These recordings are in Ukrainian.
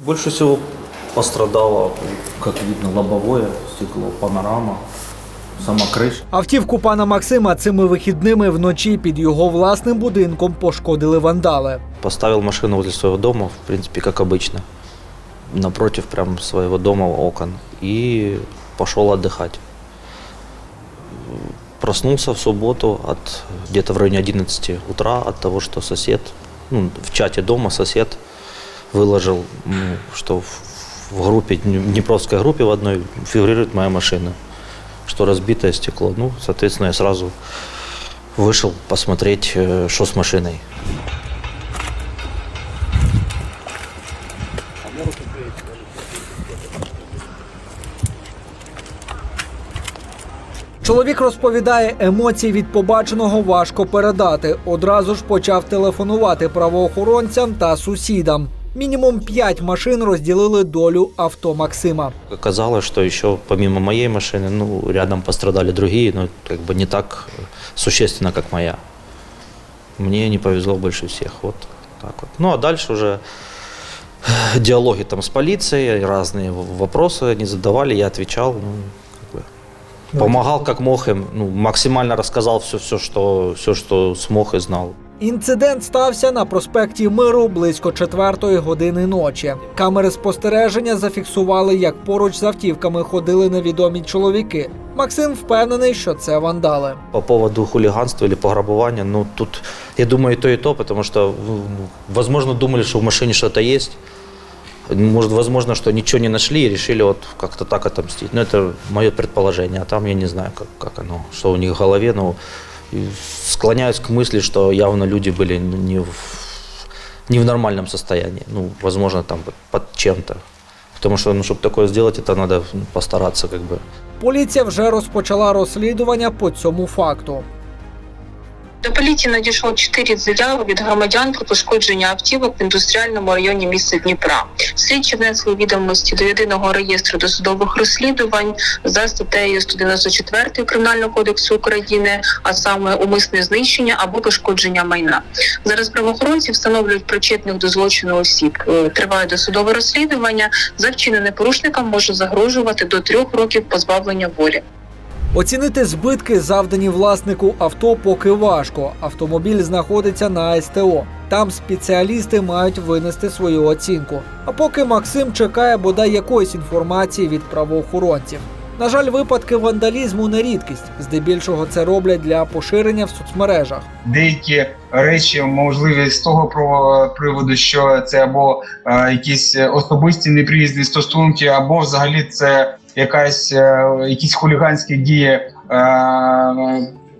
Больше всего пострадало, как видно, лобовое стекло, панорама, сама крыша. Автівку пана Максима цими вихідними вночі під його власним будинком пошкодили вандали. Поставил машину возле своего дома, в принципе, как обычно. Напротив прям своего дома окон. И пошел отдыхать. Проснулся в субботу от где-то в районе 11 утра от того, что сосед, ну, в чате дома сосед выложил, ну, что в, в группе, Днепровской группе в одной фигурирует моя машина, что разбитое стекло. Ну, соответственно, я сразу вышел посмотреть, э, что с машиной. Чоловік розповідає, емоції від побаченого важко передати. Одразу ж почав телефонувати правоохоронцям та сусідам. Мінімум п'ять машин розділили долю авто Максима. Оказалось, что еще помимо моей машины, ну, рядом пострадали другие, но как бы не так э, существенно, как моя. Мне не повезло больше всех. Вот так вот. Ну, а дальше уже э, диалоги там с полицией, разные в- вопросы они задавали, я отвечал, ну, как бы, помогал как мог им, ну, максимально рассказал все, все, что, все, что смог и знал. Інцидент стався на проспекті Миру близько четвертої години ночі. Камери спостереження зафіксували, як поруч з автівками ходили невідомі чоловіки. Максим впевнений, що це вандали. По поводу хулиганства или пограбования, ну, тут, я думаю, и то, и то, что, ну, возможно, думали, что в машине что-то есть. Может, возможно, что ничего не нашли и решили вот как-то так отомстить. Но это мое предположение, а там я не знаю, как, как оно, что у них в голове, но и склоняюсь к мысли, что явно люди были ну, не в, не в нормальном состоянии. Ну, возможно, там под- под чем-то. Потому что, ну, чтобы такое сделать, это надо ну, постараться, как бы. Поліція вже розпочала розслідування по цьому факту. До поліції надійшло чотири заяви від громадян про пошкодження автівок в індустріальному районі міста Дніпра. Слідчі внесли відомості до єдиного реєстру досудових розслідувань за статтею 194 Кримінального кодексу України, а саме умисне знищення або пошкодження майна. Зараз правоохоронці встановлюють причетних до злочину осіб. Е, Триває досудове розслідування. За вчинене порушникам може загрожувати до трьох років позбавлення волі. Оцінити збитки, завдані власнику авто, поки важко. Автомобіль знаходиться на СТО. Там спеціалісти мають винести свою оцінку. А поки Максим чекає бодай якоїсь інформації від правоохоронців. На жаль, випадки вандалізму не рідкість. Здебільшого це роблять для поширення в соцмережах. деякі речі можливі з того приводу, що це або е, якісь особисті неприязні стосунки, або взагалі це якась е, якісь хуліганські дії е,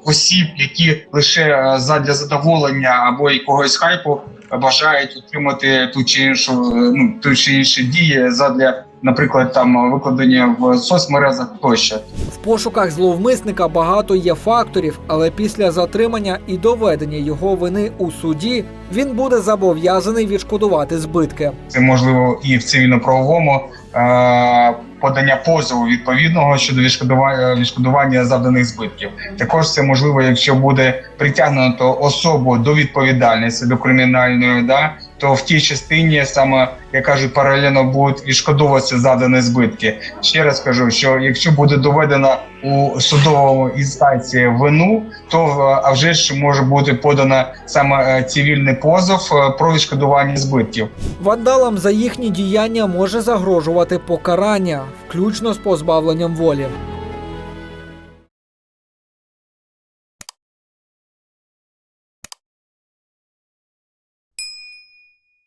осіб, які лише е, задля задоволення або якогось хайпу бажають отримати ту чи іншу ну ту чи інші дії задля, наприклад, там викладення в соцмережах тощо. В пошуках зловмисника багато є факторів, але після затримання і доведення його вини у суді він буде зобов'язаний відшкодувати збитки. це можливо і в цивільно-правовому е, подання позову відповідного щодо відшкодування відшкодування завданих збитків. Також це можливо, якщо буде притягнуто особу до відповідальності до кримінальної, да то в тій частині саме як кажуть, паралельно будуть відшкодовуватися завдані збитки. Ще раз кажу, що якщо буде доведено у судовому інстанції вину, то е, а вже ж може бути подано саме е, цивільний позов е, про відшкодування збитків. Вандалам за їхні діяння може загрожувати покарання, включно з позбавленням волі.